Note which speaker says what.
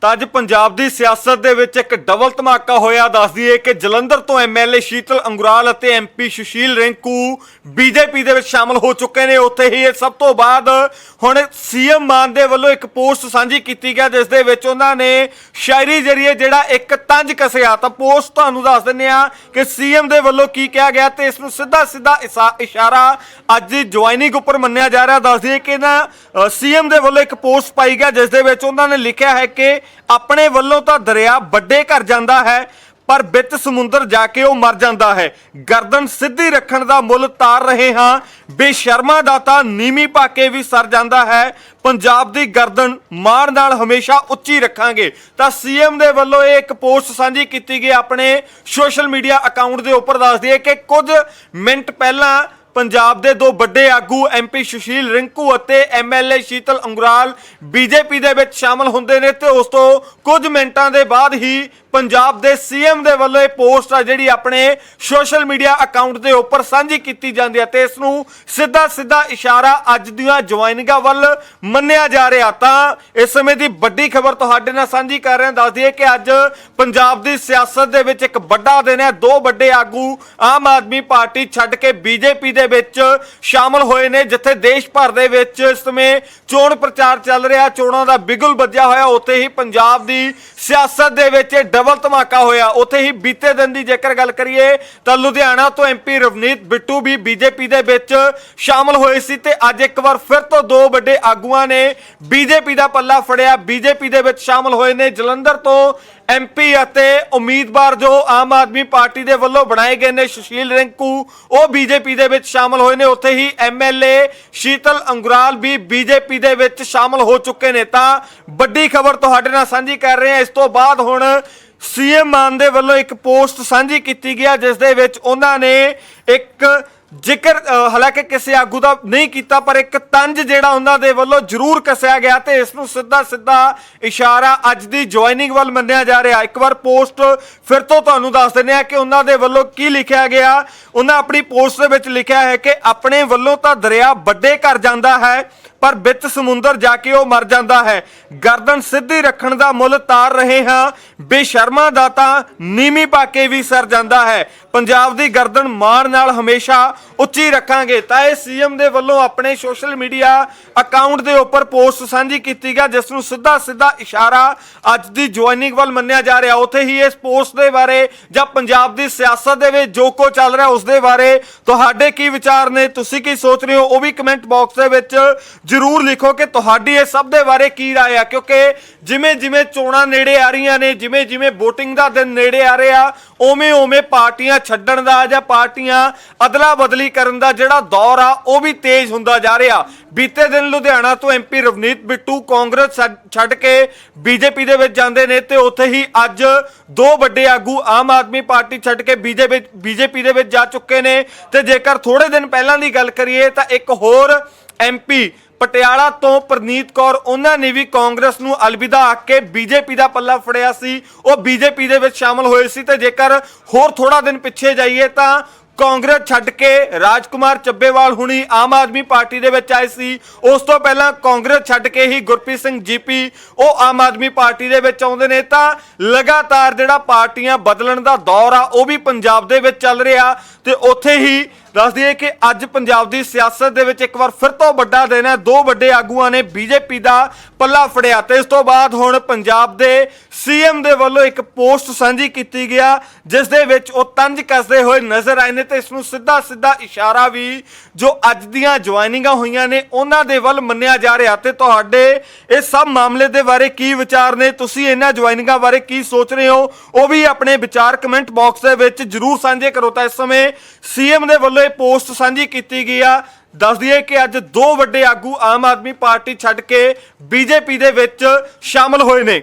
Speaker 1: ਤਾਂ ਅੱਜ ਪੰਜਾਬ ਦੀ ਸਿਆਸਤ ਦੇ ਵਿੱਚ ਇੱਕ ਡਬਲ ਧਮਾਕਾ ਹੋਇਆ। ਦੱਸ ਦਈਏ ਕਿ ਜਲੰਧਰ ਤੋਂ ਐਮਐਲਏ ਸ਼ੀਤਲ ਅੰਗੁਰਾਲ ਅਤੇ ਐਮਪੀ ਸੁਸ਼ੀਲ ਰਿੰਕੂ ਬੀਜੇਪੀ ਦੇ ਵਿੱਚ ਸ਼ਾਮਲ ਹੋ ਚੁੱਕੇ ਨੇ। ਉੱਥੇ ਹੀ ਇਹ ਸਭ ਤੋਂ ਬਾਅਦ ਹੁਣ ਸੀਐਮ ਮਾਨ ਦੇ ਵੱਲੋਂ ਇੱਕ ਪੋਸਟ ਸਾਂਝੀ ਕੀਤੀ ਗਿਆ, ਜਿਸ ਦੇ ਵਿੱਚ ਉਹਨਾਂ ਨੇ ਸ਼ਾਇਰੀ ਜਰੀਏ ਜਿਹੜਾ ਇੱਕ ਤੰਜ ਕਸਿਆ। ਤਾਂ ਪੋਸਟ ਤੁਹਾਨੂੰ ਦੱਸ ਦਿੰਦੇ ਆ ਕਿ ਸੀਐਮ ਦੇ ਵੱਲੋਂ ਕੀ ਕਿਹਾ ਗਿਆ ਤੇ ਇਸ ਨੂੰ ਸਿੱਧਾ ਸਿੱਧਾ ਇਸਾ- ਇਸ਼ਾਰਾ ਅੱਜ ਦੀ ਜੁਆਇਨਿੰਗ ਉੱਪਰ ਮੰਨਿਆ ਜਾ ਰਿਹਾ। ਦੱਸਦੀ ਦਈਏ ਕਿ ਨਾ ਸੀਐਮ ਦੇ ਵੱਲੋਂ ਇੱਕ ਪੋਸਟ ਪਾਈ ਗਿਆ, ਜਿਸ ਦੇ ਵਿੱਚ ਉਹਨਾਂ ਨੇ ਲਿਖਿਆ ਹੈ ਕਿ ਆਪਣੇ ਵੱਲੋਂ ਤਾਂ ਦਰਿਆ ਵੱਡੇ ਘਰ ਜਾਂਦਾ ਹੈ, ਪਰ ਵਿੱਚ ਸਮੁੰਦਰ ਜਾ ਕੇ ਉਹ ਮਰ ਜਾਂਦਾ ਹੈ। ਗਰਦਨ ਸਿੱਧੀ ਰੱਖਣ ਦਾ ਮੁੱਲ ਤਾਰ ਰਹੇ ਹਾਂ। ਬੇਸ਼ਰਮਾ ਦਾ ਤਾਂ ਨੀਮੀ ਪਾ ਕੇ ਵੀ ਸਰ ਜਾਂਦਾ ਹੈ। ਪੰਜਾਬ ਦੀ ਗਰਦਨ ਮਾਣ ਨਾਲ ਹਮੇਸ਼ਾ ਉੱਚੀ ਰੱਖਾਂਗੇ। ਤਾਂ ਸੀਐਮ ਦੇ ਵੱਲੋਂ ਇਹ ਇੱਕ ਪੋਸਟ ਸਾਂਝੀ ਕੀਤੀ ਗਈ ਆਪਣੇ ਸੋਸ਼ਲ ਮੀਡੀਆ ਅਕਾਊਂਟ ਦੇ ਉੱਪਰ ਦੱਸਦੀ ਹੈ ਕਿ ਕੁਝ ਮਿੰਟ ਪਹਿਲਾਂ ਪੰਜਾਬ ਦੇ ਦੋ ਵੱਡੇ ਆਗੂ ਐਮਪੀ ਸੁਸ਼ੀਲ ਰਿੰਕੂ ਅਤੇ ਐਮਐਲਏ ਸ਼ੀਤਲ ਅੰਗੁਰਾਲ ਬੀਜੇਪੀ ਦੇ ਵਿੱਚ ਸ਼ਾਮਲ ਹੁੰਦੇ ਨੇ ਤੇ ਉਸ ਤੋਂ ਕੁਝ ਮਿੰਟਾਂ ਦੇ ਬਾਅਦ ਹੀ ਪੰਜਾਬ ਦੇ ਸੀਐਮ ਦੇ ਵੱਲੋਂ ਇਹ ਪੋਸਟ ਆ ਜਿਹੜੀ ਆਪਣੇ ਸੋਸ਼ਲ ਮੀਡੀਆ ਅਕਾਊਂਟ ਦੇ ਉੱਪਰ ਸਾਂਝੀ ਕੀਤੀ ਜਾਂਦੀ ਹੈ ਤੇ ਇਸ ਨੂੰ ਸਿੱਧਾ ਸਿੱਧਾ ਇਸ਼ਾਰਾ ਅੱਜ ਦੀਆਂ ਜੁਆਇਨਿੰਗਾਂ ਵੱਲ ਮੰਨਿਆ ਜਾ ਰਿਹਾ। ਤਾਂ ਇਸ ਸਮੇਂ ਦੀ ਵੱਡੀ ਖਬਰ ਤੁਹਾਡੇ ਨਾਲ ਸਾਂਝੀ ਕਰ ਰਹੇ ਹਾਂ ਦੱਸ ਦਈਏ ਕਿ ਅੱਜ ਪੰਜਾਬ ਦੀ ਸਿਆਸਤ ਦੇ ਵਿੱਚ ਇੱਕ ਵੱਡਾ ਦਿਨ ਹੈ। ਦੋ ਵੱਡੇ ਆਗੂ ਆਮ ਆਦਮੀ ਪਾਰਟੀ ਛੱਡ ਕੇ ਬੀਜੇਪੀ ਦੇ ਵਿੱਚ ਸ਼ਾਮਲ ਹੋਏ ਨੇ, ਜਿੱਥੇ ਦੇਸ਼ ਭਰ ਦੇ ਵਿੱਚ ਇਸ ਸਮੇਂ ਚੋਣ ਪ੍ਰਚਾਰ ਚੱਲ ਰਿਹਾ। ਚੋਣਾਂ ਦਾ ਬਿਗੁਲ ਵੱਜਿਆ ਹੋਇਆ, ਉੱਥੇ ਹੀ ਪੰਜਾਬ ਦੀ ਸਿਆਸਤ ਦੇ ਵਿੱਚ ਇਹ ਡਬਲ ਧਮਾਕਾ ਹੋਇਆ। ਉੱਥੇ ਹੀ ਬੀਤੇ ਦਿਨ ਦੀ ਜੇਕਰ ਗੱਲ ਕਰੀਏ, ਤਾਂ ਲੁਧਿਆਣਾ ਤੋਂ ਐਮਪੀ ਰਵਨੀਤ, ਬਿੱਟੂ ਵੀ ਬੀਜੇਪੀ ਦੇ ਵਿੱਚ ਸ਼ਾਮਲ ਹੋਏ ਸੀ ਤੇ ਅੱਜ ਇੱਕ ਵਾਰ ਫਿਰ ਤੋਂ ਦੋ ਵੱਡੇ ਆਗੂਆਂ ਨੇ ਬੀਜੇਪੀ ਦਾ ਪੱਲਾ ਫੜਿਆ। ਬੀਜੇਪੀ ਦੇ ਵਿੱਚ ਸ਼ਾਮਲ ਹੋਏ ਨੇ ਜਲੰਧਰ ਤੋਂ ਐਮਪੀ ਅਤੇ ਉਮੀਦਵਾਰ ਜੋ ਆਮ ਆਦਮੀ ਪਾਰਟੀ ਦੇ ਵੱਲੋਂ ਬਣਾਏ ਗਏ ਨੇ ਸੁਸ਼ੀਲ ਰਿੰਕੂ, ਉਹ ਬੀਜੇਪੀ ਦੇ ਵਿੱਚ ਸ਼ਾਮਲ ਹੋਏ ਨੇ। ਉੱਥੇ ਹੀ ਐਮਐਲਏ ਸ਼ੀਤਲ ਅੰਗੁਰਾਲ ਵੀ ਬੀਜੇਪੀ ਦੇ ਵਿੱਚ ਸ਼ਾਮਲ ਹੋ ਚੁੱਕੇ ਨੇ। ਤਾਂ ਵੱਡੀ ਖਬਰ ਤੁਹਾਡੇ ਨਾਲ ਸਾਂਝੀ ਕਰ ਰਹੇ ਹਾਂ। ਇਸ ਤੋਂ ਬਾਅਦ ਹੁਣ ਸੀਐਮ ਮਾਨ ਦੇ ਵੱਲੋਂ ਇੱਕ ਪੋਸਟ ਸਾਂਝੀ ਕੀਤੀ ਗਿਆ, ਜਿਸ ਦੇ ਵਿੱਚ ਉਹਨਾਂ ਨੇ ਇੱਕ ਜ਼ਿਕਰ ਹਾਲਾਂਕਿ ਕਿਸੇ ਆਗੂ ਦਾ ਨਹੀਂ ਕੀਤਾ, ਪਰ ਇੱਕ ਤੰਜ ਜਿਹੜਾ ਉਹਨਾਂ ਦੇ ਵੱਲੋਂ ਜ਼ਰੂਰ ਕੱਸਿਆ ਗਿਆ ਤੇ ਇਸ ਨੂੰ ਸਿੱਧਾ ਸਿੱਧਾ ਇਸ਼ਾਰਾ ਅੱਜ ਦੀ ਜੁਆਇਨਿੰਗ ਵੱਲ ਮੰਨਿਆ ਜਾ ਰਿਹਾ। ਇੱਕ ਵਾਰ ਪੋਸਟ ਫਿਰ ਤੋਂ ਤੁਹਾਨੂੰ ਦੱਸ ਦਿੰਦੇ ਆ ਕਿ ਉਹਨਾਂ ਦੇ ਵੱਲੋਂ ਕੀ ਲਿਖਿਆ ਗਿਆ। ਉਹਨਾਂ ਆਪਣੀ ਪੋਸਟ ਦੇ ਵਿੱਚ ਲਿਖਿਆ ਹੈ ਕਿ ਆਪਣੇ ਵੱਲੋਂ ਤਾਂ ਦਰਿਆ ਵੱਡੇ ਕਰ ਜਾਂਦਾ ਹੈ ਪਰ ਵਿੱਚ ਸਮੁੰਦਰ ਜਾ ਕੇ ਉਹ ਮਰ ਜਾਂਦਾ ਹੈ। ਗਰਦਨ ਸਿੱਧੀ ਰੱਖਣ ਦਾ ਮੁੱਲ ਤਾਰ ਰਹੇ ਹਾਂ। ਬੇਸ਼ਰਮਾ ਦਾ ਤਾਂ ਨੀਵੀਂ ਪਾ ਕੇ ਵੀ ਸਰ ਜਾਂਦਾ ਹੈ। ਪੰਜਾਬ ਦੀ ਗਰਦਨ ਮਾਣ ਨਾਲ ਹਮੇਸ਼ਾ ਉੱਚੀ ਰੱਖਾਂਗੇ। ਤਾਂ ਇਹ ਸੀਐਮ ਦੇ ਵੱਲੋਂ ਆਪਣੇ ਸੋਸ਼ਲ ਮੀਡੀਆ ਅਕਾਊਂਟ ਦੇ ਉੱਪਰ ਪੋਸਟ ਸਾਂਝੀ ਕੀਤੀ ਗਿਆ, ਜਿਸ ਨੂੰ ਸਿੱਧਾ ਸਿੱਧਾ ਇਸ਼ਾਰਾ ਅੱਜ ਦੀ ਜੁਆਇਨਿੰਗ ਵੱਲ ਮੰਨਿਆ ਜਾ ਰਿਹਾ। ਉੱਥੇ ਹੀ ਇਸ ਪੋਸਟ ਦੇ ਬਾਰੇ ਜਾਂ ਪੰਜਾਬ ਦੀ ਸਿਆਸਤ ਦੇ ਵਿੱਚ ਜੋ ਕੁਝ ਚੱਲ ਰਿਹਾ, ਉਸ ਦੇ ਬਾਰੇ ਤੁਹਾਡੇ ਕੀ ਵਿਚਾਰ ਨੇ? ਤੁਸੀਂ ਕੀ ਸੋਚ ਰਹੇ ਹੋ? ਉਹ ਵੀ ਕਮੈਂਟ ਬਾਕਸ ਦੇ ਵਿੱਚ ਜਰੂਰ ਲਿਖੋ ਕਿ ਤੁਹਾਡੀ ਇਹ ਸਭ ਦੇ ਬਾਰੇ ਕੀ ਰਾਏ ਆ, ਕਿਉਂਕਿ ਜਿਵੇਂ ਜਿਵੇਂ ਚੋਣਾਂ ਨੇੜੇ ਆ ਰਹੀਆਂ ਨੇ, ਜਿਵੇਂ ਜਿਵੇਂ VOTING ਦਾ ਦਿਨ ਨੇੜੇ ਆ ਰਿਹਾ, ਉਵੇਂ ਉਵੇਂ ਪਾਰਟੀਆਂ ਛੱਡਣ ਦਾ ਜਾਂ ਪਾਰਟੀਆਂ ਅਦਲਾ ਬਦਲੀ ਕਰਨ ਦਾ ਜਿਹੜਾ ਦੌਰ ਆ, ਉਹ ਵੀ ਤੇਜ਼ ਹੁੰਦਾ ਜਾ ਰਿਹਾ। ਬੀਤੇ ਦਿਨ ਲੁਧਿਆਣਾ ਤੋਂ ਐਮਪੀ ਰਵਨੀਤ ਬਿੱਟੂ ਕਾਂਗਰਸ ਛੱਡ- ਛੱਡ ਕੇ ਬੀਜੇਪੀ ਦੇ ਵਿੱਚ ਜਾਂਦੇ ਨੇ ਤੇ ਉੱਥੇ ਹੀ ਅੱਜ ਦੋ ਵੱਡੇ ਆਗੂ ਆਮ ਆਦਮੀ ਪਾਰਟੀ ਛੱਡ ਕੇ ਬੀਜੇਪੀ ਬੀਜੇਪੀ ਦੇ ਵਿੱਚ ਜਾ ਚੁੱਕੇ ਨੇ। ਤੇ ਜੇਕਰ ਥੋੜੇ ਦਿਨ ਪਹਿਲਾਂ ਦੀ ਗੱਲ ਕਰੀਏ ਤਾਂ ਇੱਕ ਹੋਰ ਐਮਪੀ ਪਟਿਆਲਾ ਤੋਂ ਪ੍ਰਨੀਤ ਕੌਰ, ਉਹਨਾਂ ਨੇ ਵੀ ਕਾਂਗਰਸ ਨੂੰ ਅਲਵਿਦਾ ਆਖ ਕੇ ਬੀਜੇਪੀ ਦਾ ਪੱਲਾ ਫੜਿਆ ਸੀ। ਉਹ ਬੀਜੇਪੀ ਦੇ ਵਿੱਚ ਸ਼ਾਮਲ ਹੋਏ ਸੀ ਤੇ ਜੇਕਰ ਹੋਰ ਥੋੜਾ ਦਿਨ ਪਿੱਛੇ ਜਾਈਏ ਤਾਂ ਕਾਂਗਰਸ ਛੱਡ ਕੇ ਰਾਜਕੁਮਾਰ ਚੱਬੇਵਾਲ ਹੁਣੀ ਆਮ ਆਦਮੀ ਪਾਰਟੀ ਦੇ ਵਿੱਚ ਆਏ ਸੀ। ਉਸ ਤੋਂ ਪਹਿਲਾਂ ਕਾਂਗਰਸ ਛੱਡ ਕੇ ਹੀ ਗੁਰਪ੍ਰੀਤ ਸਿੰਘ ਜੀਪੀ, ਉਹ ਆਮ ਆਦਮੀ ਪਾਰਟੀ ਦੇ ਵਿੱਚ ਆਉਂਦੇ ਨੇ ਤਾਂ ਲਗਾਤਾਰ ਜਿਹੜਾ ਪਾਰਟੀਆਂ ਬਦਲਣ ਦਾ ਦੌਰ ਆ, ਉਹ ਵੀ ਪੰਜਾਬ ਦੇ ਵਿੱਚ ਚੱਲ ਰਿਹਾ ਤੇ ਉੱਥੇ ਹੀ ਦੱਸ ਦਈਏ ਕਿ ਅੱਜ ਪੰਜਾਬ ਦੀ ਸਿਆਸਤ ਦੇ ਵਿੱਚ ਇੱਕ ਵਾਰ ਫਿਰ ਤੋਂ ਵੱਡਾ ਦਿਨ ਹੈ। ਦੋ ਵੱਡੇ ਆਗੂਆਂ ਨੇ ਬੀਜੇਪੀ ਦਾ ਪੱਲਾ ਫੜਿਆ ਤੇ ਇਸ ਤੋਂ ਬਾਅਦ ਹੁਣ ਪੰਜਾਬ ਦੇ ਸੀਐਮ ਦੇ ਵੱਲੋਂ ਇੱਕ ਪੋਸਟ ਸਾਂਝੀ ਕੀਤੀ ਗਿਆ, ਜਿਸ ਦੇ ਵਿੱਚ ਉਹ ਤੰਜ ਕੱਸਦੇ ਹੋਏ ਨਜ਼ਰ ਆਏ ਨੇ ਤੇ ਇਸ ਨੂੰ ਸਿੱਧਾ ਸਿੱਧਾ ਇਸ਼ਾਰਾ ਵੀ ਜੋ ਅੱਜ ਦੀਆਂ ਜੁਆਇਨਿੰਗਾਂ ਹੋਈਆਂ ਨੇ, ਉਹਨਾਂ ਦੇ ਵੱਲ ਮੰਨਿਆ ਜਾ ਰਿਹਾ। ਤੇ ਤੁਹਾਡੇ ਇਸ ਸਭ ਮਾਮਲੇ ਦੇ ਬਾਰੇ ਕੀ ਵਿਚਾਰ ਨੇ? ਤੁਸੀਂ ਇਹਨਾਂ ਜੁਆਇਨਿੰਗਾਂ ਬਾਰੇ ਕੀ ਸੋਚ ਰਹੇ ਹੋ? ਉਹ ਵੀ ਆਪਣੇ ਵਿਚਾਰ ਕਮੈਂਟ ਬਾਕਸ ਦੇ ਵਿੱਚ ਜਰੂਰ ਸਾਂਝੇ ਕਰੋ। ਤਾਂ ਇਸ ਸਮੇਂ ਸੀਐਮ ਦੇ ਵੱਲੋਂ ਇਹ ਪੋਸਟ ਸਾਂਝੀ ਕੀਤੀ ਗਈ ਆ। ਦੱਸ ਦਈਏ ਕਿ ਅੱਜ ਦੋ ਵੱਡੇ ਆਗੂ ਆਮ ਆਦਮੀ ਪਾਰਟੀ ਛੱਡ ਕੇ ਬੀਜੇਪੀ ਦੇ ਵਿੱਚ ਸ਼ਾਮਲ ਹੋਏ ਨੇ।